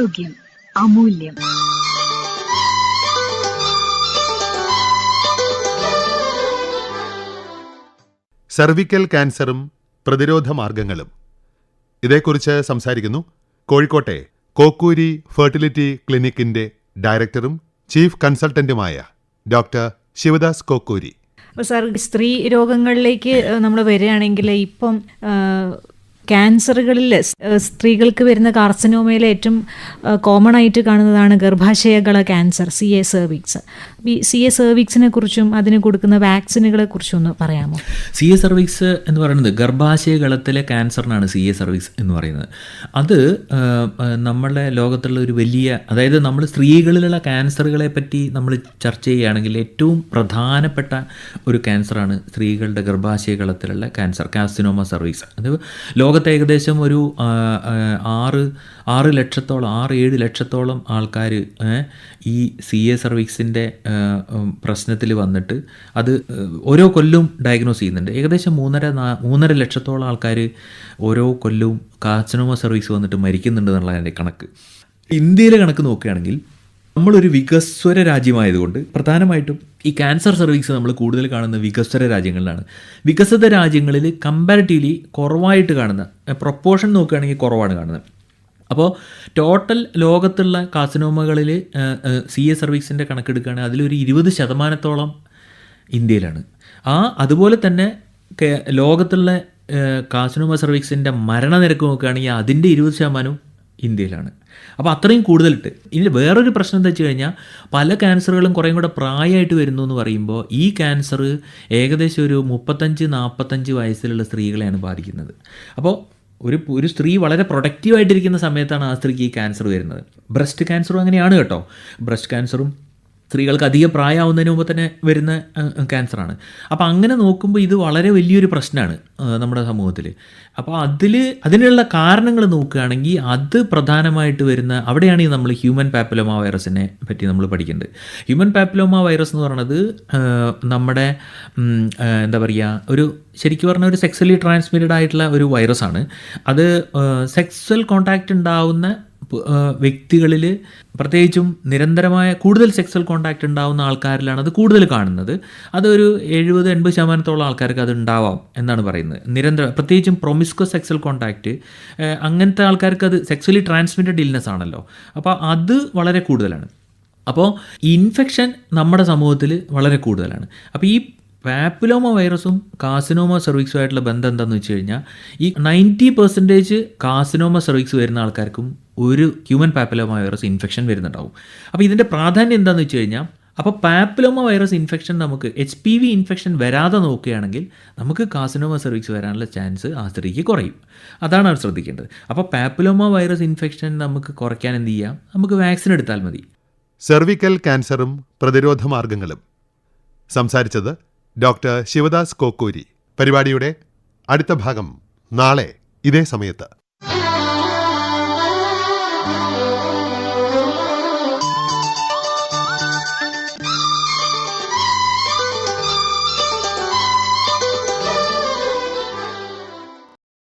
ആരോഗ്യം അമൂല്യം. സർവിക്കൽ ക്യാൻസറും പ്രതിരോധ മാർഗങ്ങളും. ഇതേക്കുറിച്ച് സംസാരിക്കുന്നു കോഴിക്കോട്ടെ കോക്കൂരി ഫെർട്ടിലിറ്റി ക്ലിനിക്കിന്റെ ഡയറക്ടറും ചീഫ് കൺസൾട്ടന്റുമായ ഡോക്ടർ ശിവദാസ് കോക്കൂരി. അപ്പോൾ സാർ സ്ത്രീ രോഗങ്ങളിലേക്ക് നമ്മൾ വരികയാണെങ്കിൽ ഇപ്പം ക്യാൻസറുകളിൽ സ്ത്രീകൾക്ക് വരുന്ന കാർസിനോമയിൽ ഏറ്റവും കോമൺ ആയിട്ട് കാണുന്നതാണ് ഗർഭാശയകള ക്യാൻസർ സി എ സർവിക്സ് ഈ സി എ സർവിക്സിനെ കുറിച്ചും അതിന് കൊടുക്കുന്ന വാക്സിനുകളെ കുറിച്ചും ഒന്ന് പറയാമോ? സി എ സർവിക്സ് എന്ന് പറയുന്നത് ഗർഭാശയ ഗളത്തിലെ ക്യാൻസറിനാണ് സി എ സർവിക്സ് എന്ന് പറയുന്നത്. അത് നമ്മളുടെ ലോകത്തുള്ള ഒരു വലിയ അതായത് നമ്മൾ സ്ത്രീകളിലുള്ള ക്യാൻസറുകളെ പറ്റി നമ്മൾ ചർച്ച ചെയ്യുകയാണെങ്കിൽ ഏറ്റവും പ്രധാനപ്പെട്ട ഒരു ക്യാൻസറാണ് സ്ത്രീകളുടെ ഗർഭാശയ ഗളത്തിലുള്ള ക്യാൻസർ കാസിനോമ സർവീസ് അത് ലോകത്ത് ഏകദേശം ഒരു ആറ് ആറ് ലക്ഷത്തോളം ആറ് ഏഴ് ലക്ഷത്തോളം ആൾക്കാർ ഈ സി എ സർവീക്സിന്റെ പ്രശ്നത്തിൽ വന്നിട്ട് അത് ഓരോ കൊല്ലവും ഡയഗ്നോസ് ചെയ്യുന്നുണ്ട്. ഏകദേശം മൂന്നര മൂന്നര ലക്ഷത്തോളം ആൾക്കാർ ഓരോ കൊല്ലവും കാർസിനോമ സർവീസ് വന്നിട്ട് മരിക്കുന്നുണ്ട് എന്നുള്ളതിന്റെ കണക്ക്. ഇന്ത്യയിലെ കണക്ക് നോക്കുകയാണെങ്കിൽ നമ്മളൊരു വികസ്വര രാജ്യമായതുകൊണ്ട് പ്രധാനമായിട്ടും ഈ ക്യാൻസർ സർവീസ് നമ്മൾ കൂടുതൽ കാണുന്ന വികസ്വര രാജ്യങ്ങളിലാണ്. വികസിത രാജ്യങ്ങളിൽ കമ്പാരിറ്റീവ്ലി കുറവായിട്ട് കാണുന്ന പ്രൊപ്പോർഷൻ നോക്കുകയാണെങ്കിൽ കുറവാണ് കാണുന്നത്. അപ്പോൾ ടോട്ടൽ ലോകത്തുള്ള കാസിനോമകളിൽ സി എ സർവീസിന്റെ കണക്കെടുക്കുകയാണെങ്കിൽ അതിലൊരു ഇരുപത് ശതമാനത്തോളം ഇന്ത്യയിലാണ്. ആ അതുപോലെ തന്നെ ലോകത്തുള്ള കാസിനോമ സർവീസിന്റെ മരണനിരക്ക് നോക്കുകയാണെങ്കിൽ അതിന്റെ ഇരുപത് ശതമാനവും ഇന്ത്യയിലാണ്. അപ്പോൾ അത്രയും കൂടുതലിട്ട്. ഇനി വേറൊരു പ്രശ്നം എന്താ വെച്ച് കഴിഞ്ഞാൽ പല ക്യാൻസറുകളും കുറേ കൂടെ പ്രായമായിട്ട് വരുന്നു എന്ന് പറയുമ്പോൾ ഈ ക്യാൻസർ ഏകദേശം ഒരു മുപ്പത്തഞ്ച് നാൽപ്പത്തഞ്ച് വയസ്സിലുള്ള സ്ത്രീകളെയാണ് ബാധിക്കുന്നത്. അപ്പോൾ ഒരു ഒരു സ്ത്രീ വളരെ പ്രൊഡക്റ്റീവായിട്ടിരിക്കുന്ന സമയത്താണ് ആ സ്ത്രീക്ക് ഈ ക്യാൻസർ വരുന്നത്. ബ്രസ്റ്റ് ക്യാൻസറും അങ്ങനെയാണ് കേട്ടോ. ബ്രസ്റ്റ് ക്യാൻസറും സ്ത്രീകൾക്ക് അധികം പ്രായമാവുന്നതിന് മുമ്പ് തന്നെ വരുന്ന ക്യാൻസറാണ്. അപ്പോൾ അങ്ങനെ നോക്കുമ്പോൾ ഇത് വളരെ വലിയൊരു പ്രശ്നമാണ് നമ്മുടെ സമൂഹത്തിൽ അപ്പോൾ അതിൽ അതിനുള്ള കാരണങ്ങൾ നോക്കുകയാണെങ്കിൽ അത് പ്രധാനമായിട്ട് വരുന്ന അവിടെയാണ് ഈ നമ്മൾ ഹ്യൂമൻ പാപ്പിലോമ വൈറസിനെ പറ്റി നമ്മൾ പഠിക്കേണ്ടത് ഹ്യൂമൻ പാപ്പിലോമ വൈറസ് എന്ന് പറയുന്നത് നമ്മുടെ എന്താ പറയുക ഒരു ശരിക്കും പറഞ്ഞാൽ ഒരു സെക്സ്വലി ട്രാൻസ്മിറ്റഡ് ആയിട്ടുള്ള ഒരു വൈറസാണ്. അത് സെക്സ്വൽ കോണ്ടാക്റ്റ് ഉണ്ടാവുന്ന വ്യക്തികളിൽ പ്രത്യേകിച്ചും നിരന്തരമായ കൂടുതൽ സെക്സൽ കോണ്ടാക്റ്റ് ഉണ്ടാവുന്ന ആൾക്കാരിലാണ് അത് കൂടുതൽ കാണുന്നത്. അതൊരു എഴുപത് എൺപത് ശതമാനത്തോളം ആൾക്കാർക്ക് അത് ഉണ്ടാവാം എന്നാണ് പറയുന്നത്. നിരന്തരം പ്രത്യേകിച്ചും പ്രൊമിസ്കോ സെക്സൽ കോണ്ടാക്റ്റ് അങ്ങനത്തെ ആൾക്കാർക്ക് അത് സെക്സ്വലി ട്രാൻസ്മിറ്റഡ് ഇൽനെസ് ആണല്ലോ. അപ്പോൾ അത് വളരെ കൂടുതലാണ്. അപ്പോൾ ഇൻഫെക്ഷൻ നമ്മുടെ സമൂഹത്തിൽ വളരെ കൂടുതലാണ്. അപ്പോൾ ഈ പാപ്പിലോമ വൈറസും കാസിനോമ സെർവിക്സും ആയിട്ടുള്ള ബന്ധം എന്താണെന്ന് വെച്ച് കഴിഞ്ഞാൽ ഈ നയന്റി പെർസെന്റേജ് കാസിനോമ സെർവിക്സ് വരുന്ന ആൾക്കാർക്കും ഒരു ഹ്യൂമൻ പാപ്പിലോമ വൈറസ് ഇൻഫെക്ഷൻ വരുന്നുണ്ടാവും. അപ്പോൾ ഇതിന്റെ പ്രാധാന്യം എന്താണെന്ന് വെച്ച് കഴിഞ്ഞാൽ അപ്പോൾ പാപ്പിലോമ വൈറസ് ഇൻഫെക്ഷൻ നമുക്ക് എച്ച് പി വി ഇൻഫെക്ഷൻ വരാതെ നോക്കുകയാണെങ്കിൽ നമുക്ക് കാസിനോമ സെർവിക്സ് വരാനുള്ള ചാൻസ് ആ സ്ത്രീക്ക് കുറയും. അതാണ് അവർ ശ്രദ്ധിക്കേണ്ടത്. അപ്പോൾ പാപ്പിലോമ വൈറസ് ഇൻഫെക്ഷൻ നമുക്ക് കുറയ്ക്കാൻ എന്ത് ചെയ്യാം? നമുക്ക് വാക്സിൻ എടുത്താൽ മതി. സെർവിക്കൽ ക്യാൻസറും പ്രതിരോധ മാർഗങ്ങളും. സംസാരിച്ചത് ഡോക്ടർ ശിവദാസ് കോക്കൂരി. പരിപാടിയുടെ അടുത്ത ഭാഗം നാളെ ഇതേ സമയത്ത്.